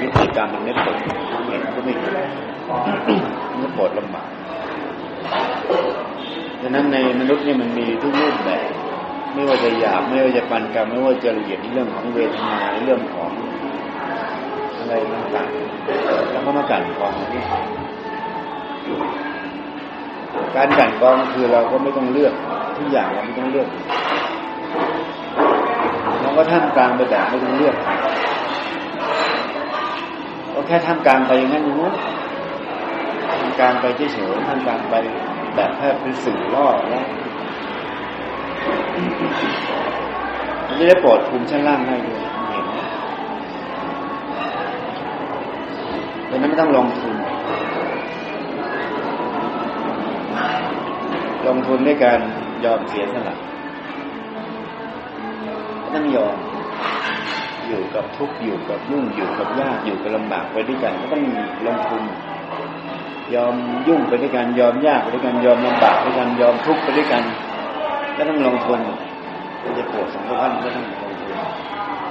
วิธีการมันไม่ปวดเห็นก็ไม่เห็นมันปวดลำบากดังนั้นในมนุษย์นี่มันมีทุกรูปแบบ ไม่ว่าจะหยาบไม่ว่าจะปานกลางไม่ว่าจะละเอียดในเรื่องของเวทนาในเรื่องของอะไรต่างๆแล้วก็มากันกองนี่การกันกองคือเราก็ไม่ต้องเลือกทุกอย่างเราไม่ต้องเลือกเราก็ท่ามกลางไปแบบไม่ต้องเลือก ก็แค่ท่ามกลางไปอย่างนั้นนู้นท่ามกลางไปเฉยๆท่ามกลางไปแบบแค่เป็นสื่อล่อแล้วมันจะได้ปลอดภูมิชั้นล่างให้ด้วยเห็นดังนั้นไม่ต้องลงทุน ลงทุนด้วยการยอมเสียสละต้องยอม อยู่กับทุกข์อยู่กับยุ่งอยู่กับยากอยู่กับลำบากไปด้วยกันก็ต้องลงทุน ยอมยุ่งไปด้วยกันยอมยากไปด้วยกันยอมลำบากไปด้วยกันยอมทุกข์ไปด้วยกันก็ต้องลงทุนมันจะปวดสังขพันก็ต้องลงทุน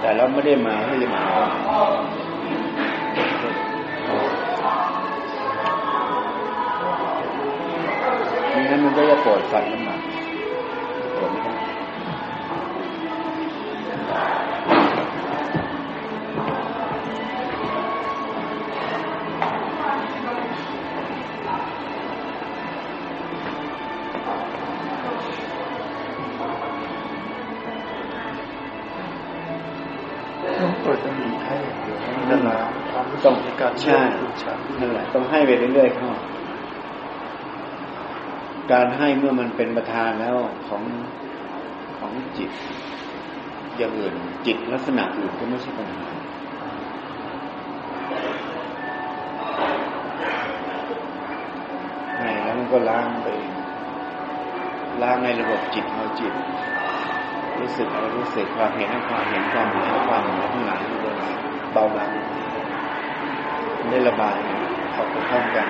แต่เราไม่ได้มาเพื่อจะมาไม่งั้นมันก็จะปวดฟันลำบาก นั่นแหละความรู้สึต้องกในการใช่เชื่อคุณฉันนั่นแหละต้องให้ไปเรื่อยๆเข้าการให้เมื่อมันเป็นประธานแล้วของของจิตอย่างอื่นจิตลักษณะอื่นก็ไม่ใช่ปัญหาให้แล้วมันก็ล้างไปล้างในระบบจิตเอาจิต รู้สึกอะไรรู้สึกความเห็นให้ความเห็นความหมายให้ความหมายทั้งหลายมันจะ เบาบางได้ระบายออกไปพร้อมกัน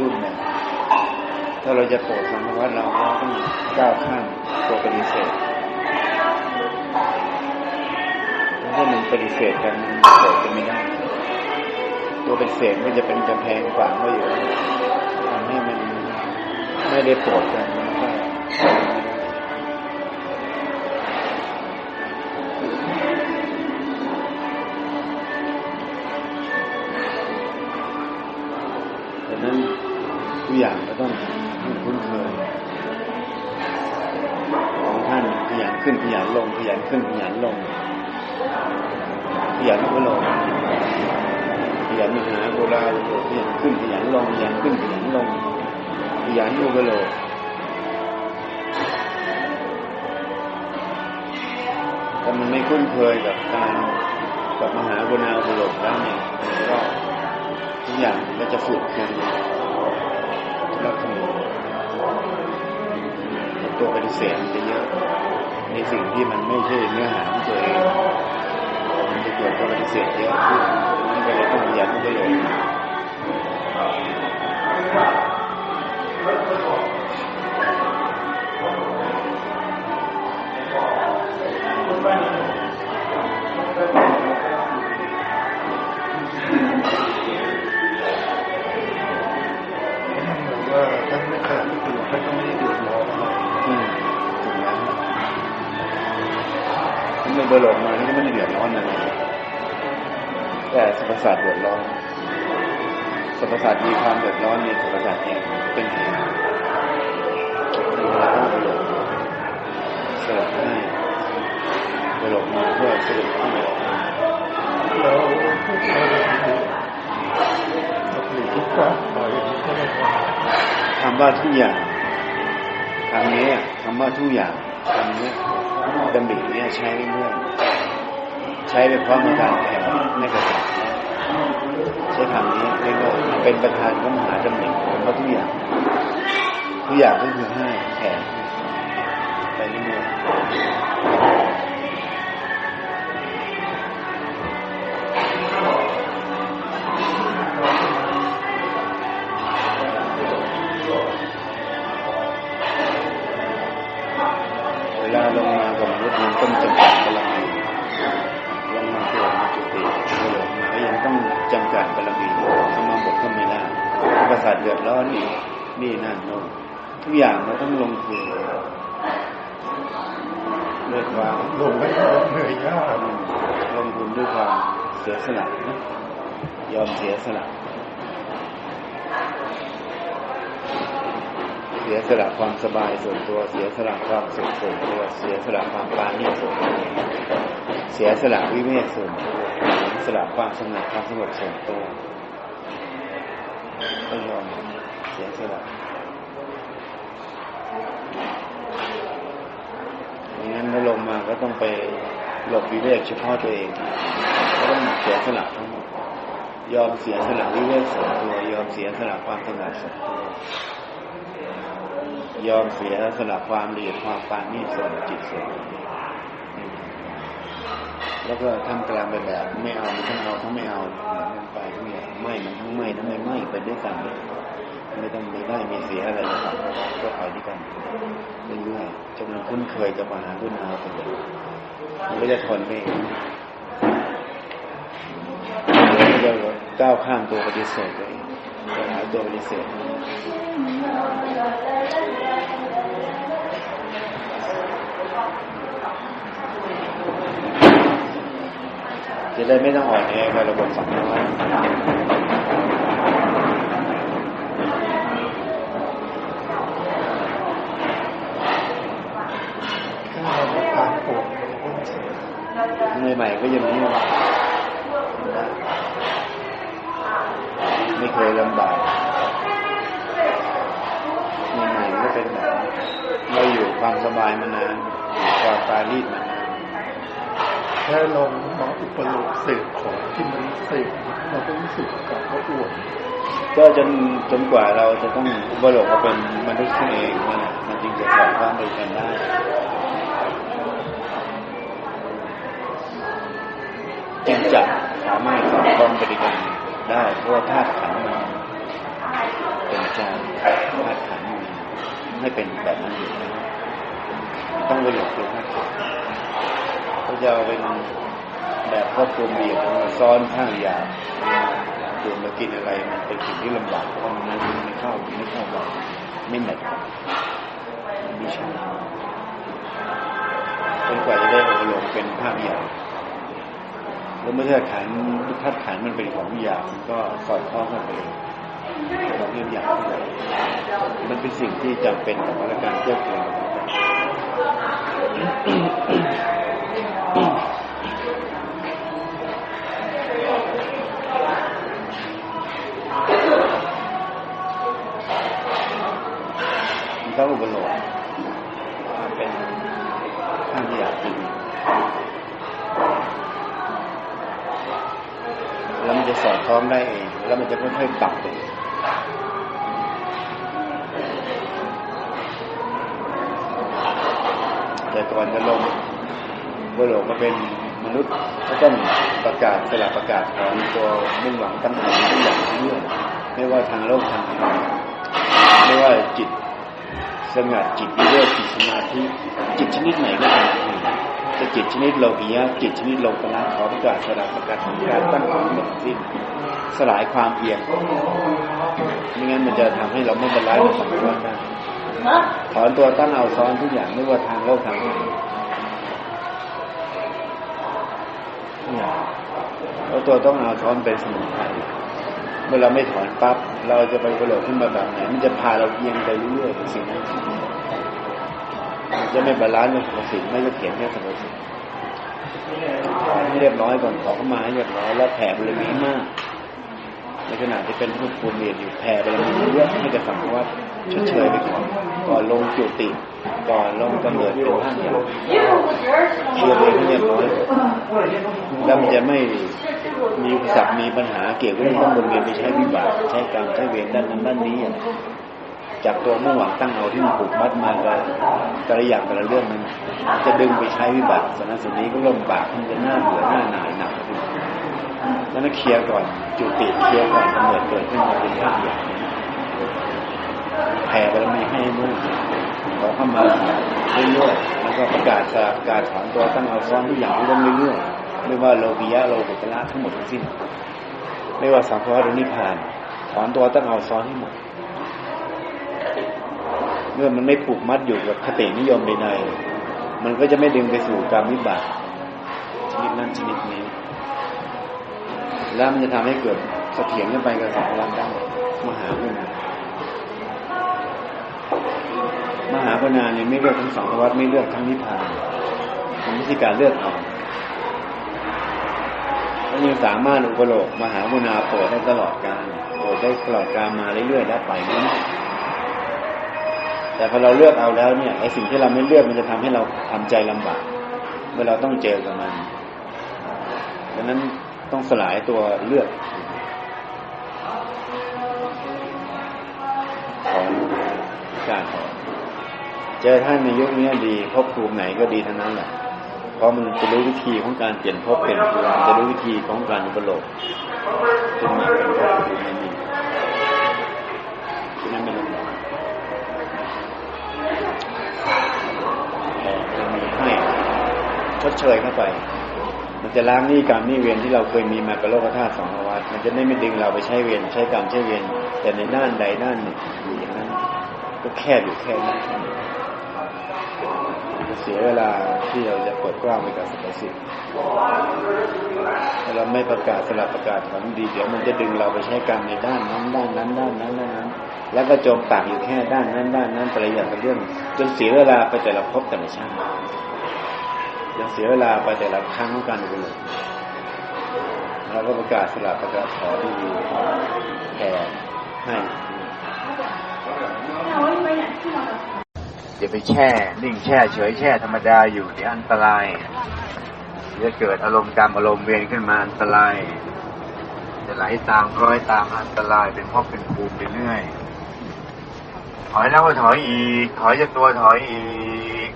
รูปแบบถ้าเราจะโปรดสังฆวัตเราต้องก้าวข้ามตัวปฏิเสธถ้ามันปฏิเสธกันโปรดกันไม่ได้ สธมันจะเป็นกำแพงขวางไว้อยู่ทำให้มันไม่ได้โปรดกัน นขยันลงขยันขึ้นขยันลงขยันอุเบโลกแต่มันไม่คุ้นเคยกับการกับมหาโบราอุเบโลกแล้วเนี่ยก็ทุกอย่างก็จะฝึกกันแล้วก็ตัวปฏิเสธมันจะเยอะในสิ่งที่มันไม่ใช่เนื้อหาของตัวเองมันจะเกิดตัวปฏิเสธเยอะขึ้นมันก็เลยต้องยันด้วยเลย บหลงมานี่ก็ไม่ได้เดือดร้อนอะไรแต่สรรพสัตว์เดือดร้อนสรรพสัตว์มีความเดือดร้อนในสรรพสัตว์เองเป็นเหตุเราต้องไปหลบสลับให้ไปหลบมาเพื่อสรุปให้ออกมาแล้วพวกเราอยู่ที่กลางปล่อยอย่างนี้ก็ไม่พอคำว่าทุกอย่างคำนี้คำว่าทุกอย่างคำนี้ ดำริเนี่ยใช้เรื่อยใช้ไปพร้อมกับการแผ่ไม่กระจายใช้คำนี้เรียกว่าเป็นประธานก็มหาดำริผมว่าทุกอย่างทุกอย่างก็คือให้แผ่ไปเรื่อย ต้องจำกัดบารมีสมาบทก็ไม่ได้ประสาทเดือดร้อนอีกนี่นั่นโน่นทุกอย่างเราต้องลงทุนด้วยความลงไม่ลงเหนื่อยยากลงทุนด้วยความเสียสละนะยอมเสียสละเสียสละความสบายส่วนตัว เสียสละความสุขส่วนตัว เสียสละความปราณีตส่วนตัวเสียสละวิเวกส่วนตัวเสียสละความสงบความสงบส่วนตัวก็ยอมเสียสละอย่งั้นถ้าลงมาก็ต้องไปหลบวิเวกเฉพาะตัวเองก็ต้องเสียสละทั้งหมดยอมเสียสละวิเวกส่วนตัวยอมเสียสละความสงบส่วนตัวยอมเสียสละความเอียดความปานนี่ส่วนจิตส่วน แล้วก็ทำกลางไปแบบไม่เอามันทั้งเอาทั้งไม่เอาเหมือนกันไปทั้งอย่างไม่มันทั้งไม่ทั้งไม่ไม่ไปด้วยกันเลยไม่ต้องไม่ได้มีเสียอะไรหรอกก็ไปด้วยกันเรื่อยๆจนมันคุ้นเคยกับมหาคุณเอาไปเลยมันก็จะทนไม่เดี๋ยวก้าวข้ามตัวปฏิเสธไปหาตัวปฏิเสธ จะได้ไม่ต้องอ่อนแอกับระบบสังคมเราไม่ผ่านปวดเราก็เสียใหม่ก็ยังนี้ไม่เคยลำบากใหม่ก็เป็นแบบเราอยู่ความสบายมานานอยู่ความปาณีตมา แค่ลองมาอุปโลกเสกของที่มันเสกเราก็รู้สึกกับเขาอวดก็จนจนกว่าเราจะต้องอุปโลกมาเป็นมนุษย์ขึ้นเองนั่นแหละมันจึงจะสอดคล้องไปกันได้จึงจะสามารถสอดคล้องปด้วยกันได้เพราะว่าธาตุขันธ์มันเป็นใจธาตุขันธ์มันไม่เป็นแบบนั้นอยู่แล้วต้องไปหลบตัวธาตุขันธ์ เขาจะเอาเป็นแบบครอบคลุมเบียดมาซ้อนข้างยาดื่มากินอะไรมันเป็นสิ่งที่ลำบากเพราะมันไม่เข้าไม่เข้าเราไม่แมทกันไม่ใช่จนกว่าจะได้อบรมเป็นภาพใหญ่แล้วเมื่อธาตุขันธ์ธาตุขันมันเป็นของยาบมันก็สอดคล้องกันเองของเรื่องยาบที่ไหนมันเป็นสิ่งที่จำเป็นต่อการเพื่อเกิด มันต้องอุปโลกเป็นข้างที่หยาบจริงแล้วมันจะสอดคล้องได้เอง แล้วมันจะค่อยๆปรับไปแต่ก่อนจะลง วโลกมาเป็นมนุษย์ก็ต้องประกาศสละประกาศของตัวมุ่งหวังตั้งใจทุกอย่างเรื่อยไม่ว่าทางโลกทางธรรมไม่ว่าจิตสงัดจิตวิเวกจิตสมาธิจิตชนิดไหนก็ตามจะจิตชนิดโลภียะจิตชนิดโลภะขอประกาศสละประกาศของการตั้งความหมดสิ้นสลายความเอียงไม่งั้นมันจะทำให้เราไม่บรรลุในสังขารได้ถอนตัวตั้งเอาซ้อนทุกอย่างไม่ว่าทางโลกทางธรรม เราตัวต้องเอาช้อนเป็นสมุนไพรเมื่อเราไม่ถอนปั๊บเราจะไปกระโดดขึ้นมาแบบไหนมันจะพาเราเอียงไปเรื่อยๆสิ่งนั้จะไม่บาลานซ์กับสรรพสิ่งไม่จะเขียนแค่สรรพสิ่งถอนให้เรียบร้อยก่อนขอเข้ามาเรียบร้อยแล้วแผ่บารมีมาก ในขณะที่เป็นผู้ภูมิเรียนอยู่แผ่บารมีเยอะให้กับสังวัตชดเชยๆไปก่อนก่อนลงจุติ ก่อนลงกำเนิดเป็นท่านอย่างเคลียร์ไปให้เรียบร้อยแล้วมันจะไม่มีอุปสรรคมีปัญหาเกี่ยวกับเรื่องต้องวนเวียนไปใช้วิบากใช้กรรมใช้เวรด้านนั้นด้านนี้อะจากตัวมุ่งหวังตั้งเอาที่มันผูกมัดมากับแต่ละอย่างแต่ละเรื่องมันจะดึงไปใช้วิบากสนั้นสนนี้ก็ลำบากมันจะหน้าเบื่อหน้าหน่ายหนักขึ้นแล้วนั่นเคลียร์ก่อนจุติเคลียร์ก่อนกำเนิดเกิดขึ้นมาเป็นท่านอย่างแผ่บารมีให้มุ่ง ขอเข้ามาเรื่อยๆแล้วก็ประกาศสละประกาศถอนตัวตั้งเอาซ้อนทุกอย่างที่ต้องเรื่อยๆไม่ว่าโลภิยะโลกุตละทั้งหมดทั้งสิ้น ไม่ว่าสังขารหรือนิพพานถอนตัวตั้งเอาซ้อนให้หมดเมื่อมันไม่ผูกมัดอยู่กับคตินิยมใดๆมันก็จะไม่ดึงไปสู่การวิบากชนิดนั้นชนิดนี้แล้วมันจะทำให้เกิดเสถียรขึ้นไปกับสังขารได้มหาพุณา มหาพุณาเนี่ยไม่เลือกทั้งสองวัฏไม่เลือกทั้งนิพพานมันไม่ใช่การเลือกเอาแล้วยังสามารถอุปโลกมหาพุณาโปรดได้ตลอดกาลโปรดได้ตลอดกาลมาเรื่อยๆแล้วไปนี้แต่พอเราเลือกเอาแล้วเนี่ยไอ้สิ่งที่เราไม่เลือกมันจะทำให้เราทำใจลำบากเมื่อเราต้องเจอกับมันดังนั้นต้องสลายตัวเลือกของการถอน เจอท่านในยุคนี้ดีภพภูมิไหนก็ดีทั้งนั้นแหละ เพราะมันจะรู้วิธีของการเปลี่ยนภพเปลี่ยนภูมิจะรู้วิธีของการอุปโลกขึ้นมาเป็นภพภูมินี้ที่นั่นไม่ลำบากแต่จะมีให้ชดเชยเข้าไป มันจะล้างหนี้กรรมหนี้เวรที่เราเคยมีมากับโลกธาตุสองภาวะมันจะได้ไม่ดึงเราไปใช้เวรใช้กรรมใช้เวรแต่ในด้านใดด้านหนึ่งอยู่อย่างนั้นก็แค่อยู่แค่นั้น จะเสียเวลาที่เราจะเปิดกว้างไปกับสรรพสิ่งถ้าเราไม่ประกาศสลับประกาศของดี เดี๋ยวมันจะดึงเราไปใช้กรรมในด้านนั้นด้านนั้นด้านนั้นด้านนั้น แล้วก็จมปากอยู่แค่ด้านนั้นด้านนั้นประหยัดกับเรื่อง จนเสียเวลาไปแต่ละภพแต่ละชาติยังเสียเวลาไปแต่ละครั้งของการอุปโลกเราก็ประกาศสลับประกาศขอที่ดีแผ่ให้ อย่าไปแช่ นิ่งแช่เฉยแช่ธรรมดาอยู่เดี๋ยวอันตรายเดี๋ยวเกิดอารมณ์กรรมอารมณ์เวรขึ้นมาอันตราย จะไหลตามร้อยตามอันตรายเป็นพราะเป็นภูมิไปเรื่อย ถอยแล้วก็ถอยอีก ถอยจากตัวถอยอีก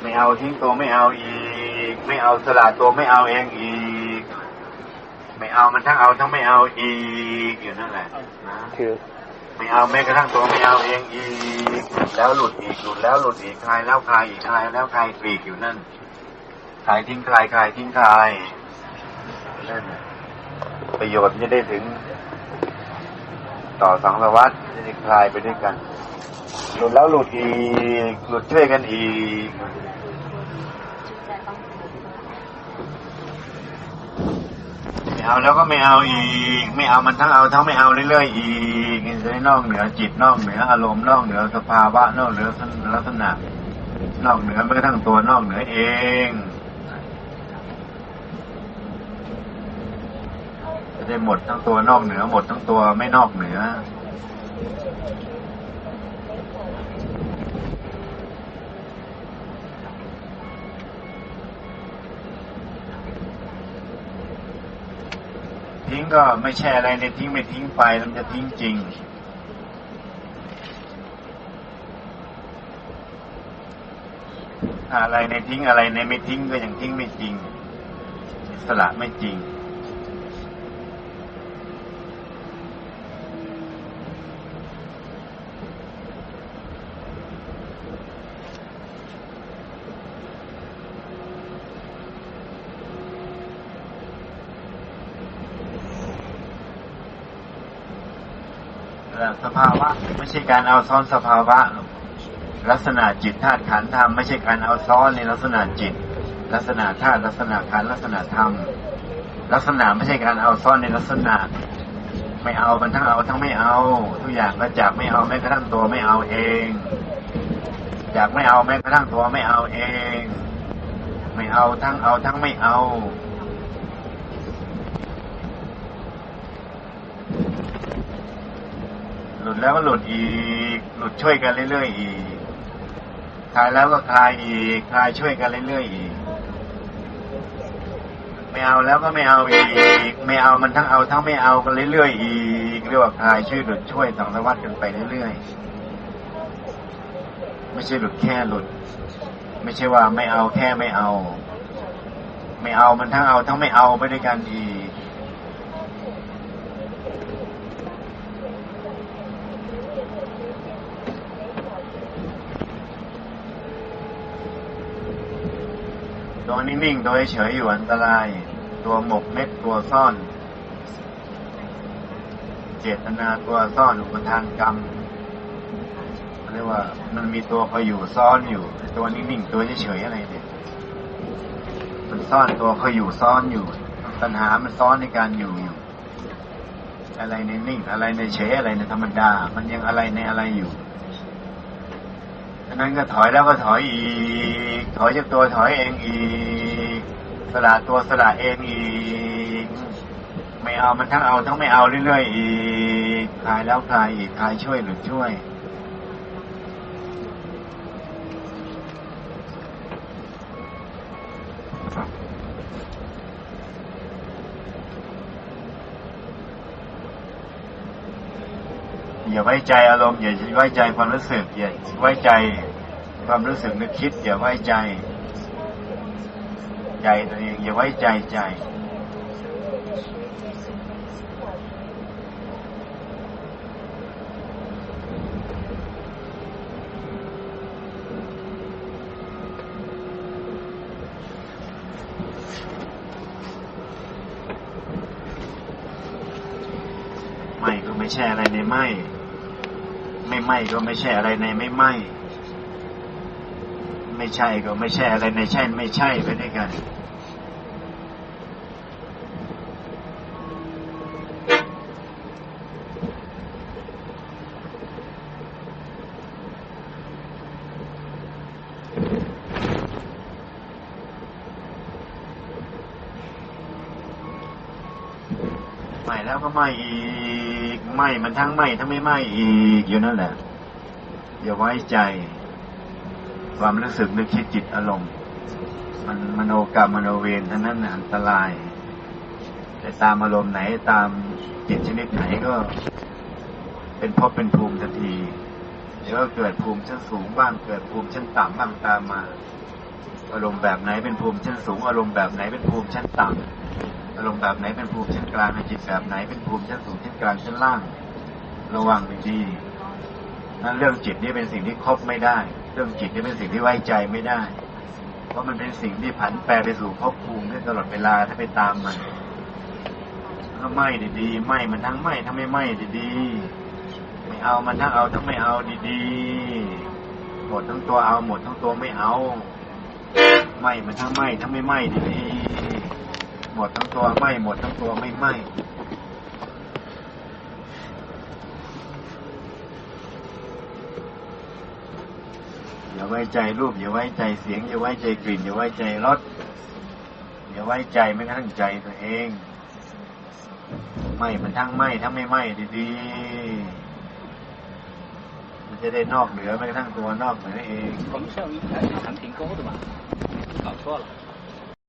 ไม่เอาทิ้งตัวไม่เอาอีก ไม่เอาสละตัวไม่เอาเองอีก ไม่เอามันทั้งเอาทั้งไม่เอาอีกอยู่นั่นแหละนะคือ ไม่เอาแม้กระทั่งตัวไม่เอาเองอีกแล้วหลุดอีกหลุดแล้วหลุดอีกคลายแล้วคลายอีกคลายแล้วคลายอีกอยู่นั่นคลายทิ้งคลายคลายทิ้งคลายนั่นประโยชน์มันจะได้ถึง ต่อสังสารวัตรจะได้คลายไปด้วยกัน หลุดแล้วหลุดอีกหลุดช่วยกันอีก ไม่ เอาแล้วก็ไม่เอาอีก ไม่เอามันทั้งเอาทั้งไม่เอาเรื่อยๆอีกจะได้นอกเหนือจิตนอกเหนืออารมณ์นอกเหนือสภาวะนอกเหนือลักษณะนอกเหนือแม้กระทั่งตัวนอกเหนือเองจะได้หมดทั้งตัวนอกเหนือหมดทั้งตัวไม่นอกเหนือ ก็ไม่ใช่อะไรในทิ้งไม่ทิ้งไปมันจะทิ้งจริง อะไรในทิ้งอะไรในไม่ทิ้งก็ยังทิ้งไม่จริง สละไม่จริง สภาวะไม่ ใช่การเอาซ้อนสภาวะ ลักษณะจิตธาตุขันธ์ธรรมไม่ใช่การเอาซ้อนในลักษณะจิต ลักษณะธาตุลักษณะขันธ์ลักษณะธรรมลักษณะไม่ใช่การเอาซ่อนในลักษณะ ไม่เอามันทั้งเอาทั้งไม่เอา ทุกอย่างก็จากไม่เอาแม้กระทั่งตัวไม่เอาเองจากไม่เอาแม้กระทั่งตัวไม่เอาเอง ไม่เอาทั้งเอาทั้งไม่เอา หลุดแล้วก็หลุดอีก หลุดช่วยกันเรื่อยๆอีกคลายแล้วก็คลายอีกคลายช่วยกันเรื่อยๆอีก ไม่เอาแล้วก็ไม่เอาอีก ไม่เอามันทั้งเอาทั้งไม่เอากันเรื่อยๆอีกเรียกว่าคลายช่วยหลุดช่วยสังสารวัตกันไปเรื่อยๆไม่ใช่หลุดแค่หลุด ไม่ใช่ว่าไม่เอาแค่ไม่เอา ไม่เอามันทั้งเอาทั้งไม่เอาไปด้วยกันอีก ตัว นิ่งๆตัวเฉยๆอยู่อันตราย ตัวหมกเม็ดตัวซ่อน เจตนาตัวซ่อนอุปทานกรรมเรียกว่ามันมีตัวคอยอยู่ซ่อนอยู่ ตัวนิ่งๆ ตัวเฉยๆอะไรเนี่ยมันซ่อนตัวคอยอยู่ซ่อนอยู่ ปัญหามันซ้อนในการอยู่อยู่ อะไรในนิ่ง อะไรในเฉยอะไรในธรรมดา มันยังอะไรในอะไรอยู่ ฉะนั้นก็ถอยแล้วก็ถอยอีก ถอยจากตัวถอยเองอีก สละตัวสละเองอีก ไม่เอามันทั้งเอาทั้งไม่เอาเรื่อยๆอีกคลายแล้วคลายอีกคลายช่วยหรือช่วย อย่าไว้ใจอารมณ์อย่าไว้ใจความรู้สึกอย่าไว้ใจความรู้สึกนึกคิด อย่าไว้ใจ ใจตัวเองอย่าไว้ใจใจไม่ก็ไม่ใช่อะไรในไม่ ไม่ไหมก็ไม่ใช่อะไรในไม่ไหม่ไม่ใช่ก็ไม่ใช่อะไรในใช่ไม่ใช่ไปด้วยกันไหม่แล้วก็ไหม่อีก ไหมมันทั้งไหม่ทั้งไม่ไหมอีกอยู่นั่นแหละ อย่าไว้ใจ ความรู้สึกนึกคิดจิตอารมณ์ มันมโนกรรมมโนเวรทั้งนั้นอันตรายแต่ตามอารมณ์ไหนตามจิตชนิดไหนก็ เป็นภพเป็นภูมิทันทีเดี๋ยวก็เกิดภูมิชั้นสูงบ้างเกิดภูมิชั้นต่ำบ้างตามมา อารมณ์แบบไหนเป็นภูมิชั้นสูง อารมณ์แบบไหนเป็นภูมิชั้นต่ำ อารมณ์แบบไหนเป็นภูมิชั้นกลางจิตแบบไหนเป็นภูมิชั้นสูงชั้นกลางชั้นล่าง ระวังดีนั่นเรื่องจิตนี่เป็นสิ่งที่ครบไม่ได้ เรื่องจิตนี่เป็นสิ่งที่ไว้ใจไม่ได้ เพราะมันเป็นสิ่งที่ผันแปรไปสู่ภพภูมิได้ตลอดเวลาถ้าไปตามมันก็ไม่ดีๆไม่มันทั้งไม่ทั้งไม่ไม่ดีๆไม่เอามันทั้งเอาทั้งไม่เอาดีๆหมดทั้งตัวเอาหมดทั้งตัวไม่เอา ไม่มันทั้งไม่ทั้งไม่ไม่ดีๆ หมดทั้งตัวไหม่หมดทั้งตัวไม่ไหม่อย่าไว้ใจรูปอย่าไว้ใจเสียงอย่าไว้ใจกลิ่นอย่าไว้ใจรสอย่าไว้ใจไม่กระทั่งใจตัวเองไหม่มันทั้งไหม่ทั้งไม่ไหม่ดีๆมันจะได้นอกเหนือไม่กระทั่งตัวนอกเหนือเอง ผม效益还是还挺高的嘛，搞错了。